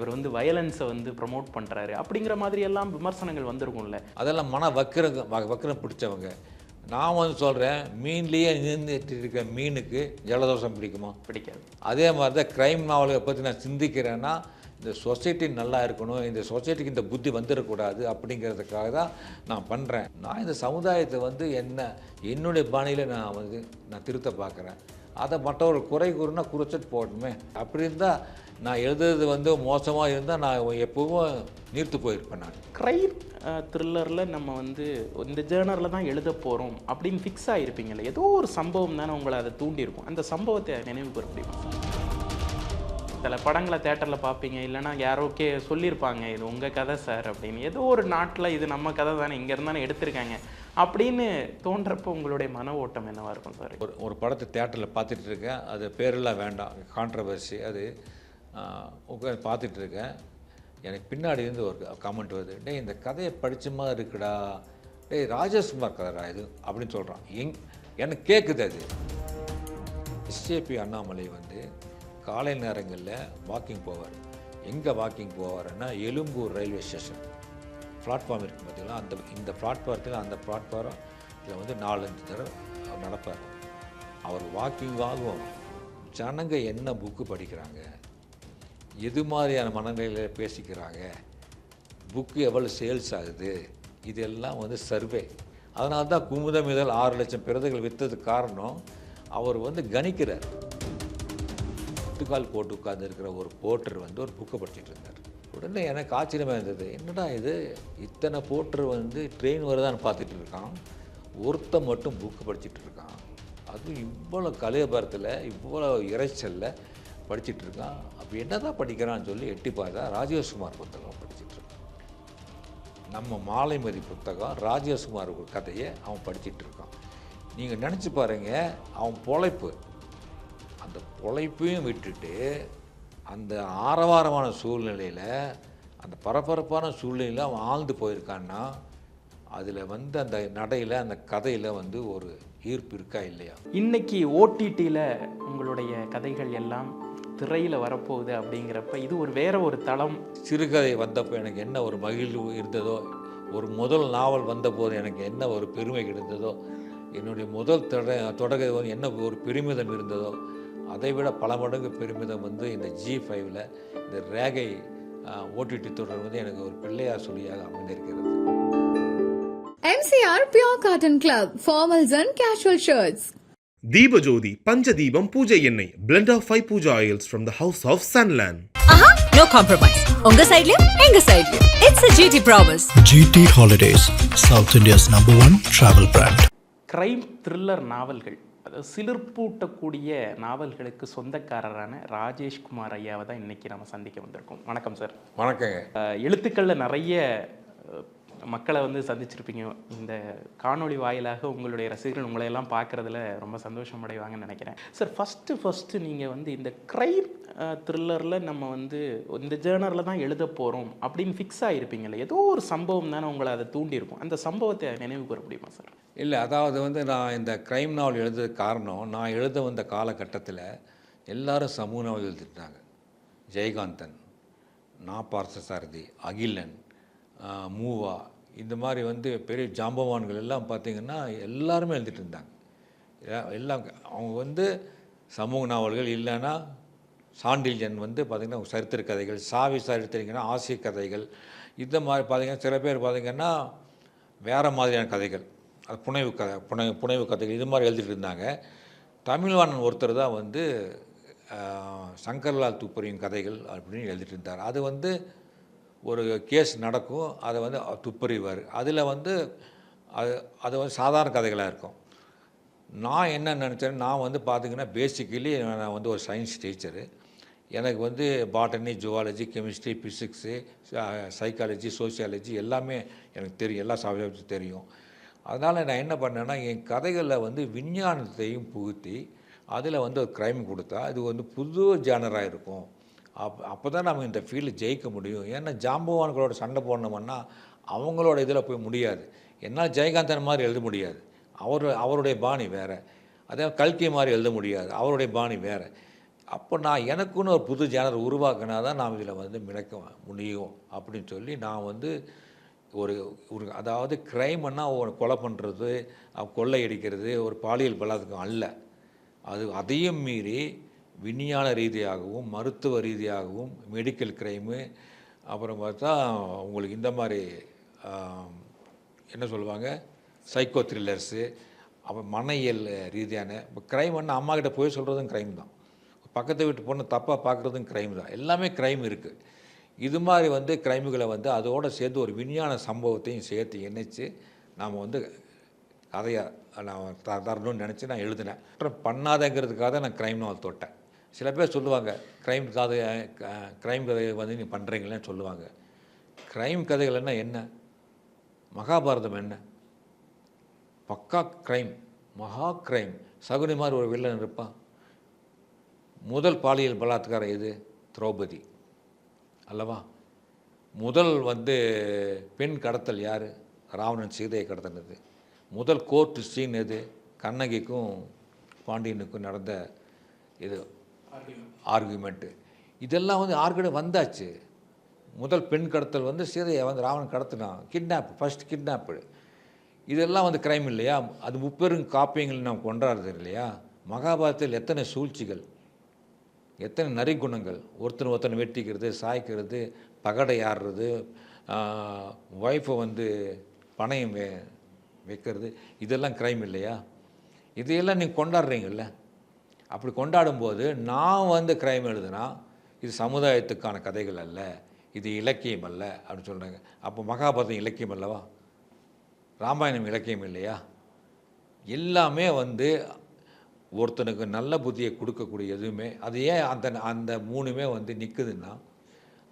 இவர் வந்து வயலன்ஸை வந்து ப்ரமோட் பண்ணுறாரு அப்படிங்கிற மாதிரி எல்லாம் விமர்சனங்கள் வந்திருக்கும்ல. அதெல்லாம் மன வக்கிரம் வக்கிரம் பிடிச்சவங்க. நான் வந்து சொல்கிறேன் மீன்லேயே நின்றுட்டு இருக்க மீனுக்கு ஜலதோஷம் பிடிக்குமா? பிடிக்காது. அதே மாதிரி தான் க்ரைம் நாவலை பற்றி நான் சிந்திக்கிறேன்னா இந்த சொசைட்டி நல்லா இருக்கணும் இந்த சொசைட்டிக்கு இந்த புத்தி வந்துடக்கூடாது அப்படிங்கிறதுக்காக தான் நான் பண்ணுறேன் நான் இந்த சமுதாயத்தை வந்து என்ன என்னுடைய பாணியில் நான் வந்து நான் திருத்த பார்க்குறேன். அதை மற்றவர்கள் குறை கூறுனா குறிச்சிட்டு போகட்டுமே. அப்படி இருந்தால் நான் எழுதுறது வந்து மோசமாக இருந்தால் நான் எப்பவும் நீர்த்து போயிருப்பேன் நான். க்ரைம் த்ரில்லரில் நம்ம வந்து இந்த ஜேர்னரில் தான் எழுத போகிறோம் அப்படின்னு ஃபிக்ஸ் ஆகிருப்பீங்கல்ல ஏதோ ஒரு சம்பவம் தானே உங்களை அதை தூண்டியிருக்கும். அந்த சம்பவத்தை நினைவு கூற முடியுமா? சில படங்களை தேட்டரில் பார்ப்பீங்க இல்லைன்னா யாரோ கே சொல்லியிருப்பாங்க இது உங்கள் கதை சார் அப்படின்னு. ஏதோ ஒரு நாட்டில் இது நம்ம கதை தானே இங்கே இருந்தானே எடுத்திருக்காங்க அப்படின்னு தோன்றப்போ உங்களுடைய மன ஓட்டம் என்னவா இருக்கும் சார் ஒரு ஒரு படத்தை தேட்டரில் பார்த்துட்டு இருக்கேன். அது பேரெல்லாம் வேண்டாம் கான்ட்ரவர்சி அது உட்காந்து பார்த்துட்டு இருக்கேன் எனக்கு பின்னாடி இருந்து ஒரு கமெண்ட் வருது. டேய் இந்த கதையை படித்த மாதிரி இருக்குடா. டேய் ராஜேஷ்குமார் கதைடா இது? அப்படின்னு சொல்கிறான் எங் எனக்கு கேட்குது அது. எஸ்ஜேபி அண்ணாமலை வந்து காலை நேரங்களில் வாக்கிங் போவார். எங்கே வாக்கிங் போவாருன்னா எலும்பூர் ரயில்வே ஸ்டேஷன் பிளாட்ஃபார்ம் இருக்குது பார்த்தீங்களா அந்த இந்த பிளாட்ஃபார்த்தில் அந்த பிளாட்ஃபாரம் இதில் வந்து நாலஞ்சு தடவை அவர் நடப்பார். அவர் வாக்கிங் ஆகும். ஜனங்க என்ன புக்கு படிக்கிறாங்க? எது மாதிரியான மனநிலையில் பேசிக்கிறாங்க? புக்கு எவ்வளோ சேல்ஸ் ஆகுது? இதெல்லாம் வந்து சர்வே அதனால தான் குமுதம் இதழ் ஆறு லட்சம் பிரதிகள் விற்றதுக்கு காரணம் அவர் வந்து கணிக்கிறார். முட்டுக்கால் போட்டு உட்கார்ந்து இருக்கிற ஒரு போட்டர் வந்து ஒரு புக்கை படிச்சுட்டு இருந்தார். உடனே எனக்கு ஆச்சரியமாக இருந்தது. என்னடா இது? இத்தனை போட்டர் வந்து ட்ரெயின் வருதான்னு பார்த்துட்டு இருக்கான். ஒருத்தன் மட்டும் புக்கு படிச்சுட்டு இருக்கான். அதுவும் இவ்வளோ கலையபரத்தில் இவ்வளோ இறைச்சலில் படிச்சுட்டு இருக்கான் அப்போ என்ன தான் படிக்கிறான்னு சொல்லி எட்டி பார்த்தா ராஜேஷ்குமார் புத்தகம் படிச்சிட்டுருக்கான் நம்ம மாலைமதி புத்தகம் ராஜேஷ்குமார் கதையை அவன் படிச்சிட்ருக்கான். நீங்கள் நினச்சி பாருங்க அவன் பொழைப்பு. அந்த பொழைப்பையும் விட்டுட்டு அந்த ஆரவாரமான சூழ்நிலையில் அந்த பரபரப்பான சூழ்நிலையில் அவன் ஆழ்ந்து போயிருக்கான்னா அதில் வந்து அந்த நடையில் அந்த கதையில் வந்து ஒரு ஈர்ப்பு இருக்கா இல்லையா? இன்னைக்கு ஓடிடியில் உங்களுடைய கதைகள் எல்லாம் திரையில் வரப்போகுது அப்படிங்கிறப்ப இது ஒரு வேற ஒரு தளம் சிறுகதை வந்தப்போ எனக்கு என்ன ஒரு மகிழ்வு இருந்ததோ ஒரு முதல் நாவல் வந்தபோது எனக்கு என்ன ஒரு பெருமை இருந்ததோ என்னுடைய முதல் தொட தொடக வந்து என்ன ஒரு பெருமிதம் இருந்ததோ அதை விட பல மடங்கு பெருமிதம் வந்து இந்த ஜி ஃபைவ்ல இந்த ரேகை ஓடிடி தொடர் வந்து எனக்கு ஒரு பிள்ளையார் சொல்லியாக அமைந்திருக்கிறது MCR Pure Cotton Club, formals and casual shirts. Deepajothi Panchadeepam பூஜை எண்ணெய். Blend of five puja oils from the house of Sunland. ஆஹா நோ காம்ப்ரமைஸ் உங்க சைடுலயும் எங்க சைடுலயும் it's a GT promise GT Holidays, South India's number one travel brand. Crime thriller நாவல்கள் அதாவது சிலிர்ப்பூட்டக்கூடிய நாவல்களுக்கு சொந்தக்காரரான ராஜேஷ்குமார் ஐயாவை தான் இன்னைக்கு நம்ம சந்திக்க வந்திருக்கோம். வணக்கம் சார் வணக்கங்க. அஹ், எழுத்துக்களில் நிறைய மக்களை வந்து சந்திச்சிருப்பீங்க. இந்த காணொளி வாயிலாக உங்களுடைய ரசிகர்கள் உங்களை எல்லாம் பார்க்குறதுல ரொம்ப சந்தோஷம் அடைவாங்கன்னு நினைக்கிறேன். சார் ஃபஸ்ட்டு ஃபஸ்ட்டு நீங்கள் வந்து இந்த க்ரைம் த்ரில்லரில் நம்ம வந்து இந்த ஜேர்னரில் தான் எழுத போகிறோம் அப்படின்னு ஃபிக்ஸ் ஆகிருப்பீங்கல்ல ஏதோ ஒரு சம்பவம் தானே உங்களை அதை தூண்டியிருக்கும். அந்த சம்பவத்தை நினைவு கூற முடியுமா சார் இல்லை அதாவது வந்து நான் இந்த க்ரைம் நாவல் எழுதுறது காரணம் நான் எழுத வந்த காலகட்டத்தில் எல்லாரும் சமூக நாவல் எழுதிட்டாங்க ஜெயகாந்தன் நா பார்த்தசாரதி அகிலன் மூவா. இந்த மாதிரி வந்து பெரிய ஜாம்பவான்கள் எல்லாம் பார்த்திங்கன்னா எல்லாருமே எழுதிட்டு இருந்தாங்க. எல்லாம் அவங்க வந்து சமூக நாவல்கள் இல்லைன்னா சாண்டில்யன் வந்து பார்த்திங்கன்னா சரித்திர கதைகள் சாவி சார் ஆசிய கதைகள். இந்த மாதிரி பார்த்திங்கன்னா சில பேர் பார்த்திங்கன்னா வேறு மாதிரியான கதைகள். அது புனைவு கதை புனை புனைவு கதைகள் இது மாதிரி எழுதிட்டு இருந்தாங்க. தமிழ்வாணன் ஒருத்தர் தான் வந்து சங்கர்லால் துப்பரியின் கதைகள் அப்படின்னு எழுதிட்டு இருந்தார். அது வந்து ஒரு கேஸ் நடக்கும் அதை வந்து துப்பறிவார். அதில் வந்து அது அது வந்து சாதாரண கதைகளாக இருக்கும். நான் என்ன நினச்சேன் நான் வந்து பார்த்திங்கன்னா பேசிக்கலி நான் வந்து ஒரு சயின்ஸ் டீச்சரு எனக்கு வந்து botany zoology chemistry physics psychology sociology எல்லாமே எனக்கு தெரியும். எல்லா சப்ஜெக்ட்ஸும் தெரியும். அதனால் நான் என்ன பண்ணேன்னா என் கதைகளில் வந்து விஞ்ஞானத்தையும் புகுத்தி அதில் வந்து ஒரு க்ரைம் கொடுத்தா இது வந்து புது ஜேனராக இருக்கும். அப் அப்போ தான் நம்ம இந்த ஃபீல்டு ஜெயிக்க முடியும். ஏன்னா ஜாம்பவான்களோட சண்டை போடணும்னா அவங்களோட இதில் போய் முடியாது. என்னால் ஜெயகாந்தன் மாதிரி எழுத முடியாது. அவர் அவருடைய பாணி வேறு. அதே கல்கி மாதிரி எழுத முடியாது. அவருடைய பாணி வேறு. அப்போ நான் எனக்குன்னு ஒரு புது ஜேனர் உருவாக்கினா தான் நாம் இதில் வந்து மிளக்க முடியும் அப்படின்னு சொல்லி நான் வந்து ஒரு ஒரு அதாவது க்ரைம்னா ஒரு கொலை பண்ணுறது கொள்ளை அடிக்கிறது ஒரு பாலியல் பலாத்காரம் அல்ல. அது அதையும் மீறி விஞ்ஞான ரீதியாகவும் மருத்துவ ரீதியாகவும் மெடிக்கல் க்ரைமு அப்புறம் பார்த்தா உங்களுக்கு இந்த மாதிரி என்ன சொல்லுவாங்க? சைக்கோ த்ரில்லர்ஸு அப்புறம் மனையியல் ரீதியான இப்போ க்ரைம்னா அம்மா கிட்ட போய் சொல்கிறதும் க்ரைம் தான். பக்கத்து வீட்டு பொண்ணு தப்பாக பார்க்குறதும் க்ரைம் தான். எல்லாமே க்ரைம் இருக்குது இது மாதிரி வந்து க்ரைமுகளை வந்து அதோடு சேர்த்து ஒரு விஞ்ஞான சம்பவத்தையும் சேர்த்து இணைச்சி நாம் வந்து கதையை நான் த தரணும்னு நினச்சி நான் எழுதினேன். அப்புறம் பண்ணாதங்கிறதுக்காக நான் க்ரைம் நாவல் தொட்டேன். சில பேர் சொல்லுவாங்க க்ரைம் கதை க்ரைம் கதை வந்து நீ பண்ணுறீங்களேன்னு சொல்லுவாங்க. க்ரைம் கதைகள்னா என்ன? மகாபாரதம் என்ன? பக்கா க்ரைம் மகா க்ரைம் சகுனி மாதிரி ஒரு வில்லன் இருப்பான் முதல் பாலியல் பலாத்காரம் இது திரௌபதி. அல்லவா? முதல் வந்து பெண் கடத்தல் யார்? ராவணன் சீதையை கடத்தினது. முதல் கோர்ட்டு சீன் எது? கண்ணகிக்கும் பாண்டியனுக்கும் நடந்த இது. ஆர்குமெண்ட்டு இதெல்லாம் வந்து ஆர்குமெண்ட் வந்தாச்சு? முதல் பெண் கடத்தல் வந்து சீதையை வந்து ராவணன் கடத்தினான். கிட்னாப் ஃபஸ்ட் கிட்னாப்பு இதெல்லாம் வந்து கிரைம் இல்லையா? அது முப்பெரும் காப்பியங்கள் நாம் கொண்டாடுறது இல்லையா மகாபாரதத்தில் எத்தனை சூழ்ச்சிகள் எத்தனை நரிக்குணங்கள்? ஒருத்தன் ஒருத்தனை வெட்டிக்கிறது சாய்க்கிறது பகடை ஆடுறது ஒய்ஃபை வந்து பணையம் வே வைக்கிறது. இதெல்லாம் கிரைம் இல்லையா? இதையெல்லாம் நீங்கள் கொண்டாடுறீங்கல்ல? அப்படி கொண்டாடும்போது நான் வந்து கிரைம் எழுதுனா இது சமுதாயத்துக்கான கதைகள் அல்ல இது இலக்கியம் அல்ல அப்படின்னு சொல்கிறாங்க அப்போ மகாபாரதம் இலக்கியம் அல்லவா? ராமாயணம் இலக்கியம் இல்லையா? எல்லாமே வந்து ஒருத்தனுக்கு நல்ல புத்தியை கொடுக்கக்கூடிய எதுவுமே அது ஏன் அந்த அந்த மூணுமே வந்து நிற்குதுன்னா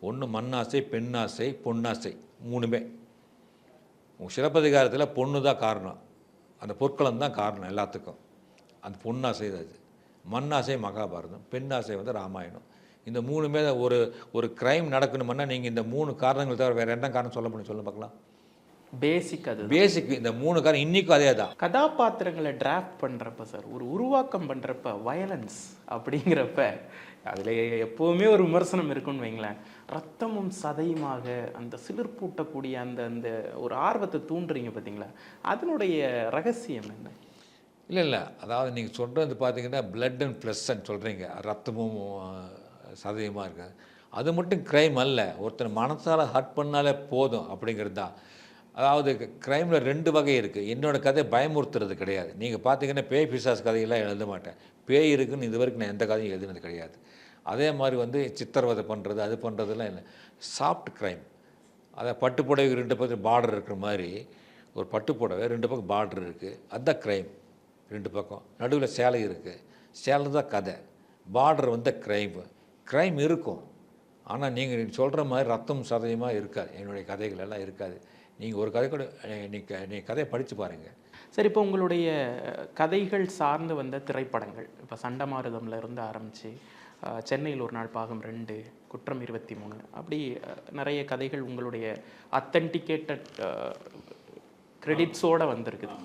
ஒன்று மண்ணாசை பெண்ணாசை பொன்னாசை மூணுமே. உங்கள் சிலப்பதிகாரத்தில் பொண்ணு தான் காரணம். அந்த பொற்களம் தான் காரணம் எல்லாத்துக்கும். அந்த பொண்ணாசை தான் அது மண்ணாசை மகாபாரதம் பெண்ணாசை வந்து ராமாயணம். இந்த மூணுமே ஒரு ஒரு க்ரைம் நடக்கணுமுன்னா நீங்கள் இந்த மூணு காரணங்கள் தவிர வேறு என்ன காரணம் சொல்ல முடியும்? சொல்ல பார்க்கலாம். பேசிக் அது பேசிக் இந்த மூணு காரணம் இன்றைக்கும் அதே தான். கதாபாத்திரங்களை டிராஃப்ட் பண்ணுறப்ப சார் ஒரு உருவாக்கம் பண்ணுறப்ப வயலன்ஸ் அப்படிங்கிறப்ப அதில் எப்போவுமே ஒரு விமர்சனம் இருக்குன்னு வைங்களேன். ரத்தமும் சதையுமாக அந்த சிலிர்ப்பூட்டக்கூடிய அந்த அந்த ஒரு ஆர்வத்தை தூண்டுறீங்க பார்த்தீங்களா? அதனுடைய ரகசியம் என்ன? இல்லை இல்லை. அதாவது நீங்கள் சொல்கிறது பார்த்தீங்கன்னா பிளட் அண்ட் ப்ளஸ்ன்னு சொல்கிறீங்க ரத்தமும் சதவீதமாக இருக்குது. அது மட்டும் க்ரைம் அல்ல. ஒருத்தர் மனசால் ஹர்ட் பண்ணாலே போதும் அப்படிங்கிறது தான். அதாவது க்ரைமில் ரெண்டு வகை இருக்குது என்னோடய கதை பயமுறுத்துறது கிடையாது. நீங்கள் பார்த்தீங்கன்னா பேய் பிசாஸ் கதையெல்லாம் எழுத மாட்டேன். பேய் இருக்குன்னு இது வரைக்கும் நான் எந்த கதையும் எழுதினது கிடையாது. அதே மாதிரி வந்து சித்திரவதை பண்ணுறது அது பண்ணுறதுலாம் இல்லை. சாஃப்ட் க்ரைம் அதை பட்டுப்புடவை ரெண்டு பக்கம் பார்டர் இருக்கிற மாதிரி ஒரு பட்டுப்புடவை ரெண்டு பக்கம் பார்டர் இருக்குது அதுதான் க்ரைம் ரெண்டு பக்கம். நடுவில் சேலை இருக்குது சேலை தான் கதை. பார்டர் வந்து க்ரைம் க்ரைம் இருக்கும். ஆனால் நீங்கள் சொல்கிற மாதிரி ரத்தம் சதயமாக இருக்காது. என்னுடைய கதைகள் எல்லாம் இருக்காது. நீங்கள் ஒரு கதை கூட நீங்கள் நீ கதையை படித்து பாருங்கள் சரி இப்போ உங்களுடைய கதைகள் சார்ந்து வந்த திரைப்படங்கள். இப்போ சண்டமாருதம்ல இருந்து ஆரம்பித்து சென்னையில் ஒரு நாள் பாகம் ரெண்டு குற்றம் இருபத்தி மூணு அப்படி நிறைய கதைகள் உங்களுடைய அத்தன்டிகேட்டட் கிரெடிட்ஸோடு வந்திருக்குது.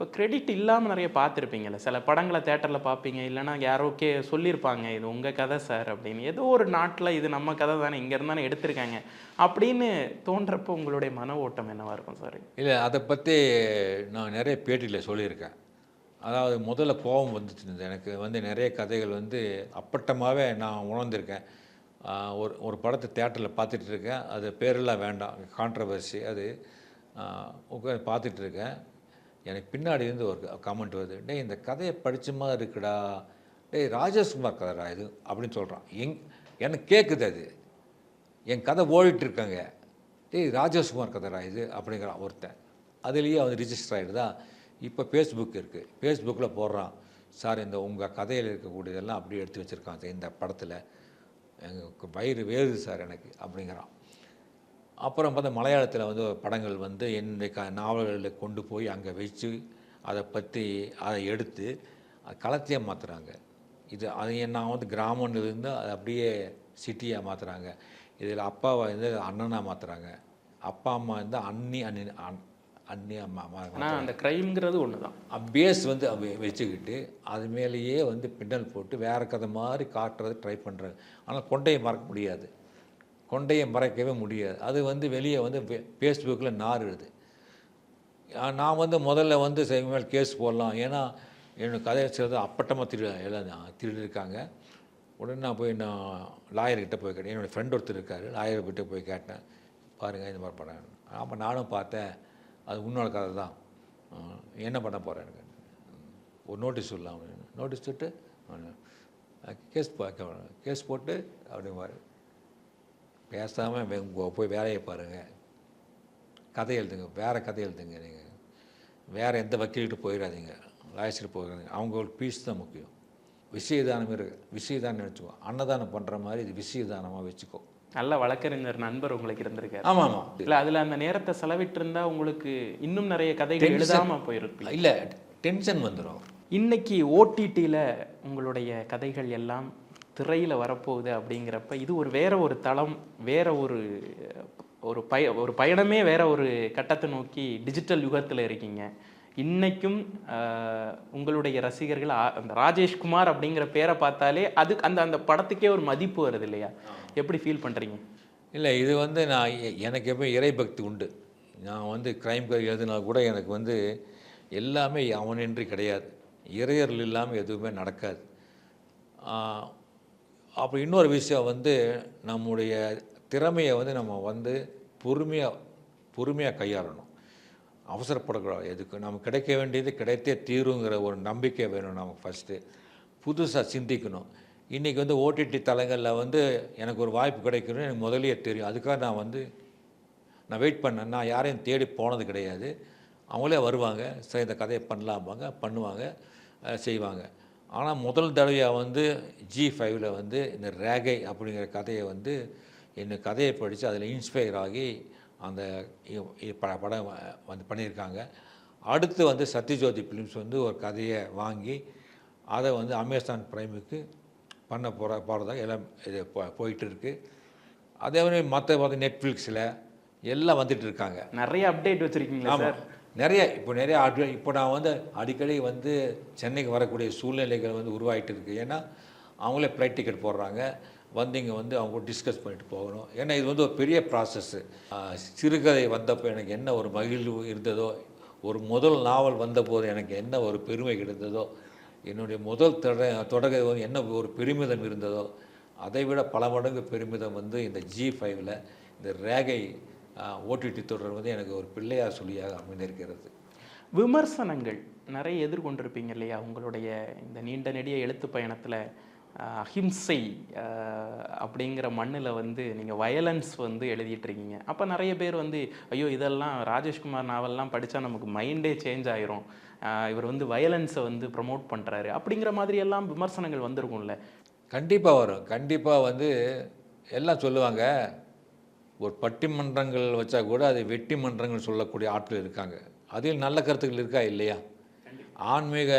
இப்போ கிரெடிட் இல்லாமல் நிறைய பார்த்துருப்பீங்கல்ல. சில படங்களை தேட்டரில் பார்ப்பீங்க. இல்லைன்னா யாரோ கே சொல்லியிருப்பாங்க இது உங்கள் கதை சார் அப்படின்னு. ஏதோ ஒரு நாட்டில் இது நம்ம கதை தானே இங்கேருந்து தானே எடுத்திருக்காங்க. அப்படின்னு தோன்றப்போ உங்களுடைய மன ஓட்டம் என்னவாக இருக்கும் சார் இல்லை அதை பற்றி நான் நிறைய பேட்டியில் சொல்லியிருக்கேன். அதாவது முதல்ல கோபம் வந்துட்டு இருந்தது எனக்கு வந்து நிறைய கதைகள் வந்து அப்பட்டமாகவே நான் உணர்ந்திருக்கேன். ஒரு ஒரு படத்தை தேட்டரில் பார்த்துட்டு இருக்கேன். அது பேரெல்லாம் வேண்டாம் கான்ட்ரவர்சி அது. உட்காந்து பார்த்துட்டு இருக்கேன். எனக்கு பின்னாடி இருந்து ஒரு கமெண்ட் வருது. டேய் இந்த கதையை படிச்ச இருக்குடா. டேய் ராஜேஷ்குமார் கதைடா இது? அப்படின்னு சொல்கிறான் எங் எனக்கு கேட்குது அது. என் கதை ஓடிட்டுருக்கங்க டேய் ராஜேஷ்குமார் கதைடா இது? அப்படிங்கிறான் ஒருத்தன். அதுலேயே அவன் ரிஜிஸ்டர் ஆகிடுதா இப்போ ஃபேஸ்புக் இருக்குது ஃபேஸ்புக்கில் போடுறான். சார் இந்த உங்கள் கதையில் இருக்கக்கூடியதெல்லாம் அப்படியே எடுத்து வச்சுருக்கான் சார் இந்த படத்தில். எங்கள் வயிறு வேறுது சார் எனக்கு. அப்படிங்கிறான். அப்புறம் பார்த்தா மலையாளத்தில் வந்து படங்கள் வந்து என்னுடைய க நாவல்களை கொண்டு போய் அங்கே வச்சு அதை பற்றி அதை எடுத்து அது களத்தையாக மாற்றுறாங்க இது அது நான் வந்து கிராமம்லேருந்து அதை அப்படியே சிட்டியாக மாற்றுறாங்க இதில் அப்பாவை வந்து அண்ணனாக மாற்றுறாங்க அப்பா அம்மா வந்து அண்ணி அண்ணி அண் அந்நிய ம- ம- ஆனால் அந்த க்ரைம்ங்கிறது ஒன்று தான் பேஸ் வந்து வச்சுக்கிட்டு அது மேலேயே வந்து பின்னல் போட்டு வேற கதை மாதிரி காட்டுறது ட்ரை பண்ணுறது ஆனால் கொண்டையை மறக்க முடியாது. கொண்டையை மறைக்கவே முடியாது. அது வந்து வெளியே வந்து ஃபேஸ்புக்கில் நாறுது நான் வந்து முதல்ல வந்து மேல் கேஸ் போடலாம். ஏன்னா என்னோடய கதையை சிலது அப்பட்டமாக திரு எல்லாம் திருடிருக்காங்க. உடனே நான் போய் நான் லாயர்கிட்ட போய் கேட்டேன். என்னோடய ஃப்ரெண்ட் ஒருத்தர் இருக்கார். லாயர்கிட்ட போய் கேட்டேன். பாருங்கள் இந்த மாதிரி படம். அப்போ நானும் பார்த்தேன். அது உன்னோட கதை தான். என்ன பண்ண போகிறேன் ஒரு நோட்டீஸ் சொல்லலாம் நோட்டீஸ் விட்டு கேஸ் கேஸ் போட்டு அப்படிங்குவார் பேசாமல் போய் வேலையை பாருங்கள் கதை எழுதுங்க. வேறு கதை எழுதுங்க நீங்கள் வேறு எந்த வக்கீல்கிட்ட போயிடாதீங்க. லாயர்ஸ்கிட்ட போயிடாதீங்க அவங்களுக்கு பீஸ் தான் முக்கியம். விஷயதானம் இருக்கு விஷயதானம் வச்சுக்கோ அன்னதானம் பண்ணுற மாதிரி இது விஷயதானமாக வச்சுக்கோ. நல்ல வழக்கறிஞர் நண்பர் உங்களுக்கு இருந்திருக்காரு. ஆமாம் ஆமாம் இல்ல அதுல அந்த நேரத்தை செலவிட்டு இருந்தா உங்களுக்கு இன்னும் நிறைய கதைகள் எழுதாம போயிருப்பீங்க. இல்லை டென்ஷன் வந்துடும் இன்னைக்கு ஓடிடியில் உங்களுடைய கதைகள் எல்லாம் திரையில வரப்போகுது அப்படிங்கிறப்ப இது ஒரு வேற ஒரு தளம் வேற ஒரு ஒரு பய ஒரு பயணமே வேற ஒரு கட்டத்தை நோக்கி டிஜிட்டல் யுகத்துல இருக்கீங்க. இன்னைக்கும் உங்களுடைய ரசிகர்கள் அந்த ராஜேஷ்குமார் அப்படிங்கிற பேரை பார்த்தாலே அது அந்த அந்த படத்துக்கே ஒரு மதிப்பு வருது இல்லையா? எப்படி ஃபீல் பண்றீங்க? இல்லை இது வந்து நான் எனக்கு எப்போ இறைபக்தி உண்டு. நான் வந்து கிரைம் கதை எழுதினா கூட எனக்கு வந்து எல்லாமே அவனின்றி கிடையாது. இறையர்கள் இல்லாமல் எதுவுமே நடக்காது. அப்புறம் இன்னொரு விஷயம் வந்து நம்முடைய திறமையை வந்து நம்ம வந்து பொறுமையாக பொறுமையாக கையாளணும். அவசரப்படக்கூடாது. எதுக்கு? நம்ம கிடைக்க வேண்டியது கிடைத்தே தீருங்கிற ஒரு நம்பிக்கை வேணும் நமக்கு ஃபஸ்ட்டு புதுசாக சிந்திக்கணும். இன்றைக்கி வந்து ஓடிடி தளங்களில் வந்து எனக்கு ஒரு வாய்ப்பு கிடைக்கணும்னு எனக்கு முதல்லயே தெரியும். அதுக்காக நான் வந்து நான் வெயிட் பண்ணேன். நான் யாரையும் தேடி போனது கிடையாது. அவங்களே வருவாங்க. சரி இந்த கதையை பண்ணலாம்பாங்க பண்ணுவாங்க செய்வாங்க. ஆனால் முதல் தடவையாக வந்து ஜி ஃபைவ்ல வந்து இந்த ரேகை அப்படிங்கிற கதையை வந்து இந்த கதையை படித்து அதில் இன்ஸ்பயர் ஆகி அந்த படம் வந்து பண்ணியிருக்காங்க. அடுத்து வந்து சத்யஜோதி ஃபிலிம்ஸ் வந்து ஒரு கதையை வாங்கி அதை வந்து அமேசான் பிரைமுக்கு பண்ண போகிற போகிறதா எல்லாம் இது போ- போயிட்டு இருக்கு அதே மாதிரி மற்ற பார்த்து நெட்ஃப்ளிக்ஸில் எல்லாம் வந்துட்டு இருக்காங்க. நிறைய அப்டேட் வச்சிருக்கீங்களா சார்? ஆமாம் நிறைய இப்போ நிறைய ஆட்கள் இப்போ நான் வந்து அடிக்கடி வந்து சென்னைக்கு வரக்கூடிய சூழ்நிலைகள் வந்து உருவாகிட்டு இருக்குது ஏன்னா அவங்களே ஃப்ளைட் டிக்கெட் போடுறாங்க. வந்து இங்கே வந்து அவங்க டிஸ்கஸ் பண்ணிட்டு போகணும். ஏன்னா இது வந்து ஒரு பெரிய ப்ராசஸ்ஸு சிறுகதை வந்தப்போ எனக்கு என்ன ஒரு மகிழ்வு இருந்ததோ ஒரு முதல் நாவல் வந்தபோது எனக்கு என்ன ஒரு பெருமை கிடைத்ததோ என்னுடைய முதல் தொட தொடர்கதை வந்து என்ன ஒரு பெருமிதம் இருந்ததோ அதை விட பல மடங்கு பெருமிதம் வந்து இந்த ஜி ஃபைவ்ல இந்த ரேகை ஓடிடி தொடர் வந்து எனக்கு ஒரு பிள்ளையார் சொல்லியாக அமைந்திருக்கிறது. விமர்சனங்கள் நிறைய எதிர்கொண்டிருப்பீங்க இல்லையா? உங்களுடைய இந்த நீண்ட நெடிய எழுத்து பயணத்தில் அஹிம்சை அப்படிங்கிற மண்ணில் வந்து நீங்கள் வயலன்ஸ் வந்து எழுதிட்டு இருக்கீங்க அப்போ நிறைய பேர் வந்து ஐயோ இதெல்லாம் ராஜேஷ்குமார் நாவல்லாம் படித்தா நமக்கு மைண்டே சேஞ்ச் ஆயிரும். இவர் வந்து வயலன்ஸை வந்து ப்ரமோட் பண்ணுறாரு அப்படிங்கிற மாதிரி எல்லாம் விமர்சனங்கள் வந்திருக்கும்ல. கண்டிப்பாக வரும். கண்டிப்பாக வந்து எல்லாம் சொல்லுவாங்க. ஒரு பட்டிமன்றங்கள் வச்சா கூட அது வெட்டி மன்றங்கள் சொல்லக்கூடிய ஆட்கள் இருக்காங்க. அதில் நல்ல கருத்துக்கள் இருக்கா? இல்லையா? ஆன்மீக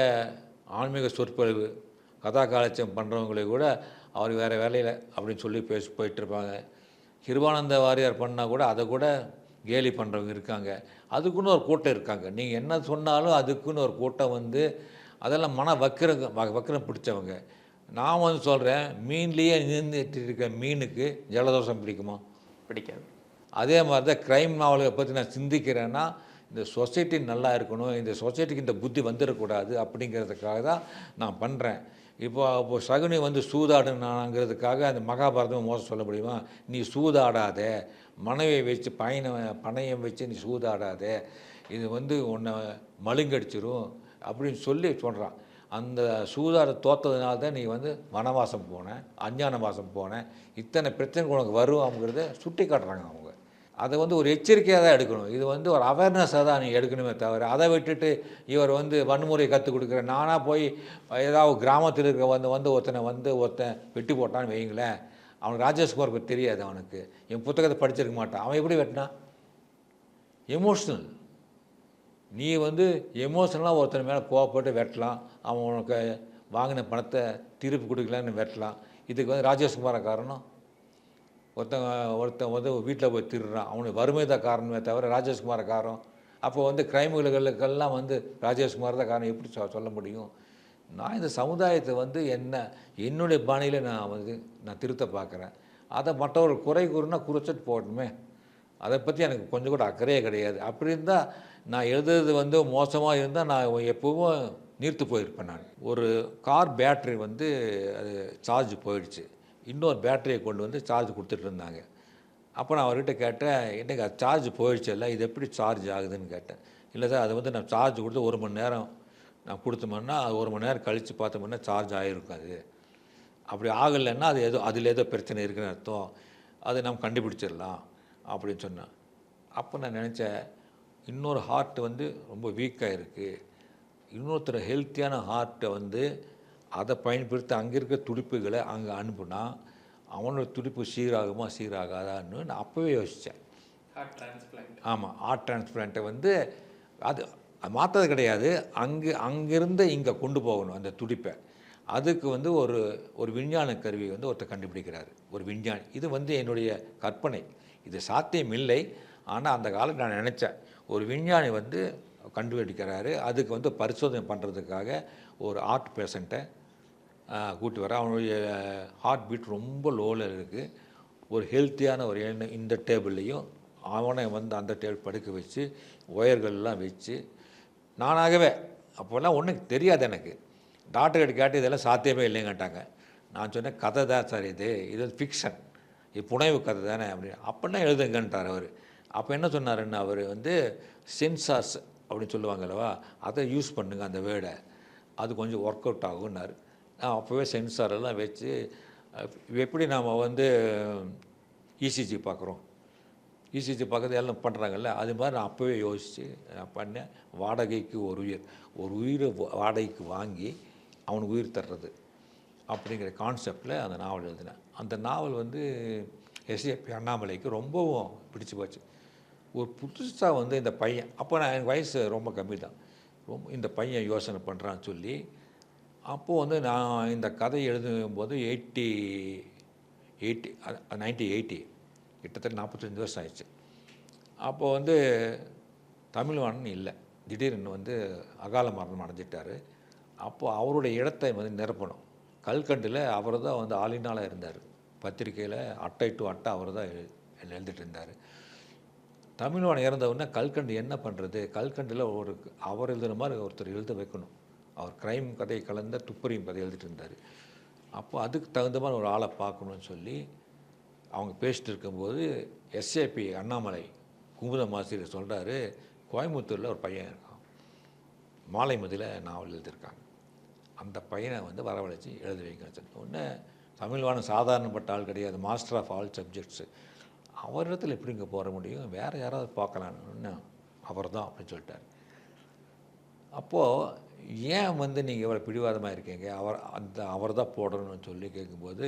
ஆன்மீக சொற்பொழிவு கதா காலட்சம் பண்ணுறவங்களே கூட அவர் வேறு வேலையில் அப்படின்னு சொல்லி பேசி போயிட்டுருப்பாங்க. கிருபானந்த வாரியார் பண்ணால் கூட அதை கூட கேலி பண்ணுறவங்க இருக்காங்க. அதுக்குன்னு ஒரு கூட்டம் இருக்காங்க. நீங்கள் என்ன சொன்னாலும் அதுக்குன்னு ஒரு கூட்டம் வந்து அதெல்லாம் மன வக்கிரம் வக்கிரம் பிடிச்சவங்க. நான் வந்து சொல்கிறேன் மீன்லேயே நீந்துட்டு இருக்க மீனுக்கு ஜலதோஷம் பிடிக்குமா? பிடிக்காது. அதே மாதிரி தான் க்ரைம் நாவலை பற்றி நான் சிந்திக்கிறேன்னா இந்த சொசைட்டி நல்லா இருக்கணும் இந்த சொசைட்டிக்கு இந்த புத்தி வந்துடக்கூடாது அப்படிங்கிறதுக்காக தான் நான் பண்ணுறேன் இப்போ இப்போ சகுனி வந்து சூதாடுனாங்கிறதுக்காக அந்த மகாபாரதம் மோசம் சொல்ல முடியுமா? நீ சூதாடாத மனைவியை வச்சு பயணம் பணையம் வச்சு நீ சூதாடாத இது வந்து உன்னை மழுங்கடிச்சிரும் அப்படின்னு சொல்லி சொல்கிறான் அந்த சூதாட தோத்ததுனால தான் நீ வந்து வனவாசம் போனேன் அஞ்ஞான வாசம் போனேன். இத்தனை பிரச்சனைகள் உனக்கு வரும் அப்படிங்கிறத சுட்டி காட்டுறாங்க அவங்க. அதை வந்து ஒரு எச்சரிக்கையாக தான் எடுக்கணும். இது வந்து ஒரு அவேர்னஸாக தான் நீ எடுக்கணுமே தவிர அதை விட்டுட்டு இவர் வந்து வன்முறை கற்றுக் கொடுக்குற நானாக போய் ஏதாவது கிராமத்தில் இருக்க வந்து வந்து ஒருத்தனை வந்து ஒருத்தன் வெட்டி போட்டான்னு வைங்களேன் அவனுக்கு ராஜேஷ்குமாருக்கு தெரியாது அவனுக்கு. என் புத்தகத்தை படிச்சிருக்க மாட்டான். அவன் எப்படி வெட்டினான்? எமோஷ்னல் நீ வந்து எமோஷனலாக ஒருத்தன் மேலே கோவப்பட்டு வெட்டலாம் அவன் உனக்கு வாங்கின பணத்தை திருப்பி கொடுக்கலன்னு வெட்டலாம் இதுக்கு வந்து ராஜேஷ்குமார காரணம்? ஒருத்தன் ஒருத்தன் வந்து வீட்டில் போய் திருடுறான். அவனுக்கு வறுமை தான் காரணமே தவிர ராஜேஷ்குமார காரணம். அப்போ வந்து கிரைம்களுக்கெல்லாம் வந்து ராஜேஷ்குமார் தான் காரணம். எப்படி சொல்ல முடியும்? நான் இந்த சமுதாயத்தை வந்து என்ன என்னுடைய பாணியில் நான் வந்து நான் திருத்த பார்க்குறேன். அதை மற்றவர்கள் குறை கூறுனா குறிச்சிட்டு போடணுமே அதை பற்றி எனக்கு கொஞ்சம் கூட அக்கறையே கிடையாது. அப்படி இருந்தால் நான் எழுதுறது வந்து மோசமாக இருந்தால் நான் எப்போவும் நீர்த்து போயிருப்பேன் நான். ஒரு கார் பேட்ரி வந்து அது சார்ஜ் போயிடுச்சு. இன்னொரு பேட்டரியை கொண்டு வந்து சார்ஜ் கொடுத்துட்டு இருந்தாங்க. அப்போ நான் அவர்கிட்ட கேட்டேன் என்னங்க அது சார்ஜ் போயிடுச்சுல்ல இது எப்படி சார்ஜ் ஆகுதுன்னு கேட்டேன். இல்லை சார் அது வந்து நான் சார்ஜ் கொடுத்து ஒரு மணி நேரம் நான் கொடுத்தோம்னா அது ஒரு மணி நேரம் கழித்து பார்த்தோம்னா சார்ஜ் ஆகிருக்கும் அது அப்படி ஆகலைன்னா அது ஏதோ அதில் ஏதோ பிரச்சனை இருக்குன்னு அர்த்தம். அதை நம்ம கண்டுபிடிச்சிடலாம். அப்படின்னு சொன்னேன் அப்போ நான் நினச்சேன் இன்னொரு ஹார்ட் வந்து ரொம்ப வீக்காக இருக்குது இன்னொருத்தர் ஹெல்த்தியான ஹார்ட்டை வந்து அதை பயன்படுத்தி அங்கே இருக்க துடிப்புகளை அங்கே அனுப்புனா அவனோட துடிப்பு சீராகுமா சீராகாதான்னு நான் அப்போவே யோசித்தேன் ஹார்ட் டிரான்ஸ்பிளான்ட் ஆமாம் ஆர்ட் டிரான்ஸ்பிளான்ட்டை வந்து அது மாற்றது கிடையாது. அங்கே அங்கேருந்து இங்கே கொண்டு போகணும் அந்த துடிப்பை. அதுக்கு வந்து ஒரு ஒரு விஞ்ஞான கருவி வந்து ஒருத்தர் கண்டுபிடிக்கிறார். ஒரு விஞ்ஞானி. இது வந்து என்னுடைய கற்பனை. இது சாத்தியம் இல்லை ஆனால் அந்த காலத்தில் நான் நினச்சேன் ஒரு விஞ்ஞானி வந்து கண்டுபிடிக்கிறாரு அதுக்கு வந்து பரிசோதனை பண்ணுறதுக்காக ஒரு ஆர்ட் பேஷண்ட்டை கூட்டி வர அவனுடைய ஹார்ட் பீட் ரொம்ப லோவில் இருக்குது ஒரு ஹெல்த்தியான ஒரு எண்ணெய் இந்த டேபிள்லேயும் அவனை வந்து அந்த டேபிள் படுக்க வச்சு ஒயர்கள்லாம் வச்சு நானாகவே அப்போல்லாம் ஒன்றும் தெரியாது எனக்கு. டாக்டர்கிட்ட கேட்டு இதெல்லாம் சாத்தியமே இல்லைங்கட்டாங்க. நான் சொன்னேன் கதை தான் சார் இது. இது ஃபிக்ஷன் இது புனைவு கதை தானே அப்படின்னு. அப்படின்னா எழுதுங்கன்ட்டார் அவர். அப்போ என்ன சொன்னாருன்னு அவர் வந்து சென்சார்ஸ் அப்படின்னு சொல்லுவாங்க அல்லவா? அதை யூஸ் பண்ணுங்க அந்த வேர்டை. அது கொஞ்சம் ஒர்க் அவுட் ஆகும்னாரு. நான் அப்போவே சென்சார் எல்லாம் வச்சு எப்படி நாம் வந்து இசிஜி பார்க்குறோம். இசிஜி பார்க்கறது எல்லாம் பண்ணுறாங்கல்ல அது மாதிரி நான் அப்போவே யோசித்து நான் பண்ணேன். வாடகைக்கு ஒரு உயிர். ஒரு உயிரை வாடகைக்கு வாங்கி அவனுக்கு உயிர் தர்றது. அப்படிங்கிற கான்செப்டில் அந்த நாவல் எழுதினேன். அந்த நாவல் வந்து எஸ்ஏபி அண்ணாமலைக்கு ரொம்பவும் பிடிச்சு போச்சு. ஒரு புதுசாக வந்து இந்த பையன் அப்போ நான் எனக்கு வயசு ரொம்ப கம்மி தான் ரொம்ப இந்த பையன் யோசனை பண்ணுறான்னு சொல்லி அப்போது வந்து நான் இந்த கதை எழுதும்போது எயிட்டி எயிட்டி நைன்டி எயிட்டி கிட்டத்தட்ட நாற்பத்தஞ்சு வருஷம் ஆயிடுச்சு. அப்போது வந்து தமிழ்வாணன் இல்லை. திடீர்னு வந்து அகால மரணம் அடைஞ்சிட்டார். அப்போது அவருடைய இடத்தை வந்து நிரப்பணும். கல்கண்டில் அவர் தான் வந்து ஆளினாலாக இருந்தார். பத்திரிக்கையில் அட்டை டு அட்டை அவர் தான் எழுதிட்டு இருந்தார். தமிழ்வான் இறந்தவுடனே கல்கண்டு என்ன பண்ணுறது கல்கண்டில் ஒரு அவர் எழுதுன மாதிரி ஒருத்தர் எழுத வைக்கணும். அவர் க்ரைம் கதை கலந்த துப்பறியும் கதை எழுதிட்டு இருந்தார். அப்போ அதுக்கு தகுந்த மாதிரி ஒரு ஆளை பார்க்கணும்னு சொல்லி அவங்க பேசிட்டு இருக்கும்போது எஸ்ஏபி அண்ணாமலை குமுதம் ஆசிரியர் சொல்கிறாரு கோயம்புத்தூரில் ஒரு பையன் இருக்கான். மாலை மதியில் நாவல் எழுதியிருக்காங்க. அந்த பையனை வந்து வரவழைச்சி எழுத வைக்க வச்சேன் ஒன்று தமிழ்வான சாதாரணப்பட்ட ஆள் கிடையாது மாஸ்டர் ஆஃப் ஆல் சப்ஜெக்ட்ஸு இப்படி இங்கே போட முடியும்? வேறு யாராவது பார்க்கலான்னு அவர் தான் அப்படின்னு சொல்லிட்டார். அப்போது ஏன் வந்து நீங்கள் இவ்வளோ பிடிவாதமாக இருக்கீங்க? அவர் அந்த அவர் தான் போடணும்னு சொல்லி கேட்கும்போது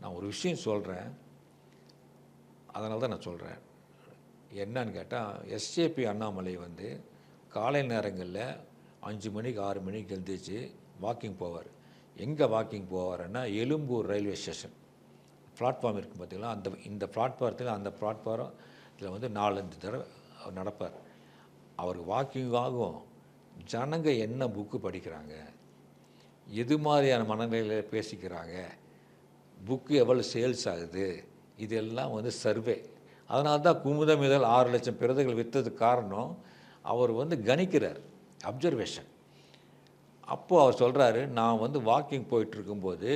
நான் ஒரு விஷயம் சொல்கிறேன் அதனால தான் நான் சொல்கிறேன் என்னன்னு கேட்டால் எஸ்ஜேபி அண்ணாமலை வந்து காலை நேரங்களில் அஞ்சு மணிக்கு ஆறு மணிக்கு எழுந்திரிச்சு வாக்கிங் போவார். எங்கே வாக்கிங் போவாருன்னா எலும்பூர் ரயில்வே ஸ்டேஷன். பிளாட்ஃபார்ம் இருக்குது பார்த்திங்களா? அந்த இந்த பிளாட்ஃபாரத்தில் அந்த பிளாட்ஃபாரம் இதில் வந்து நாலஞ்சு தடவை அவர் நடப்பார். அவருக்கு வாக்கிங் ஆகும். ஜனங்க என்ன புக்கு படிக்கிறாங்க? எது மாதிரியான மனநிலையில் பேசிக்கிறாங்க? புக்கு எவ்வளோ சேல்ஸ் ஆகுது? இதெல்லாம் வந்து சர்வே. அதனால தான் குமுதம் இதழ் ஆறு லட்சம் பிரதிகள் விற்றதுக்கு காரணம் அவர் வந்து கணிக்கிறார். அப்சர்வேஷன். அப்போது அவர் சொல்கிறாரு நான் வந்து வாக்கிங் போயிட்டுருக்கும்போது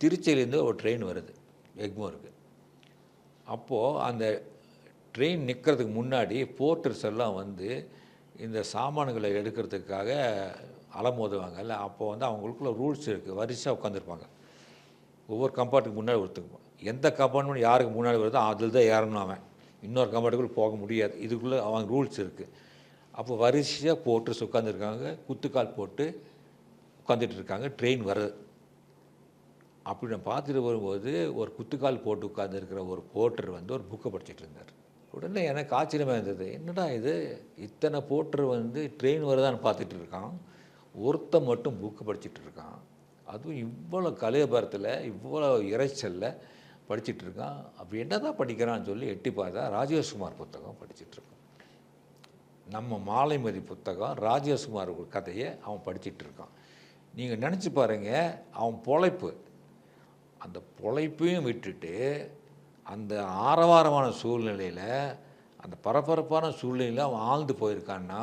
திருச்சியிலேருந்து ஒரு ட்ரெயின் வருது எக்மோருக்கு. அப்போது அந்த ட்ரெயின் நிற்கிறதுக்கு முன்னாடி போர்ட்டர்ஸ் எல்லாம் வந்து இந்த சாமான்களை எடுக்கிறதுக்காக அலமோதுவாங்கல்ல அப்போ வந்து அவங்களுக்குள்ள ரூல்ஸ் இருக்குது வரிசையாக உட்காந்துருப்பாங்க ஒவ்வொரு கம்பார்ட்டுக்கு முன்னாடி ஒருத்துக்கு எந்த கம்பார்ட்மெண்ட் யாருக்கு முன்னாடி வருதோ அதில் தான் ஏறணும் அவன். இன்னொரு கம்பார்ட்டுக்குள்ளே போக முடியாது இதுக்குள்ளே அவன் ரூல்ஸ் இருக்குது அப்போ வரிசையாக போட்டு உட்காந்துருக்காங்க குத்துக்கால் போட்டு உட்காந்துட்டு இருக்காங்க ட்ரெயின் வர அப்படி நான் பார்த்துட்டு வரும்போது ஒரு குத்துக்கால் போட்டு உட்காந்துருக்கிற ஒரு போட்டர் வந்து ஒரு புக்கை படிச்சுட்டு இருந்தார். உடனே எனக்கு ஆச்சரியமாக இருந்தது. என்னடா இது? இத்தனை போட்டர் வந்து ட்ரெயின் வரதான்னு பார்த்துட்டு இருக்கான். ஒருத்தன் மட்டும் புக்கு படிச்சுட்டு இருக்கான். அதுவும் இவ்வளோ கலையபாரத்தில் இவ்வளோ இறைச்சலில் படிச்சிட்டு இருக்கான். அப்படி என்ன தான் படிக்கிறான்னு சொல்லி எட்டி பார்த்தா ராஜேஷ்குமார் புத்தகம் படிச்சிட்டு இருக்கான். நம்ம மாலைமதி புத்தகம் ராஜேஷ்குமார் ஒரு கதையை அவன் படிச்சுட்டு இருக்கான். நீங்கள் நினச்சி பாருங்க அவன் பொழைப்பு. அந்த பொழைப்பையும் விட்டுட்டு அந்த ஆரவாரமான சூழ்நிலையில் அந்த பரபரப்பான சூழ்நிலையில் அவன் ஆழ்ந்து போயிருக்கான்னா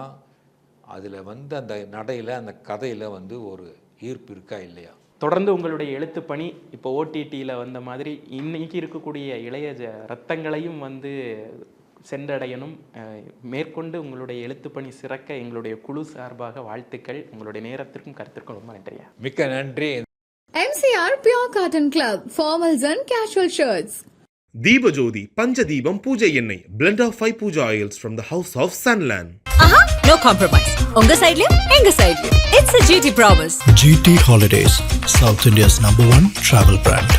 அதில் வந்து அந்த நடையில் அந்த கதையில் வந்து ஒரு ஈர்ப்பு இருக்கா இல்லையா? தொடர்ந்து உங்களுடைய எழுத்து பணி இப்போ ஓடிடியில் வந்த மாதிரி இன்னைக்கு இருக்கக்கூடிய இளைய ஜ- ரத்தங்களையும் வந்து சென்றடையணும் மேற்கொண்டு உங்களுடைய எழுத்து பணி சிறக்க எங்களுடைய குழு சார்பாக வாழ்த்துக்கள் உங்களுடைய நேரத்திற்கும் கருத்திற்கும் ரொம்ப நன்றியா மிக்க நன்றி MCR Pure Cotton Club, formals and casual shirts. Deepajothi Panchadeepam பூஜை எண்ணெய் blend of five puja oils from the house of Sunland. ஆஹா நோ காம்ப்ரமைஸ் உங்க சைடுலயும் எங்க சைடுலயும் it's a GT promise GT Holidays, South India's number one travel brand.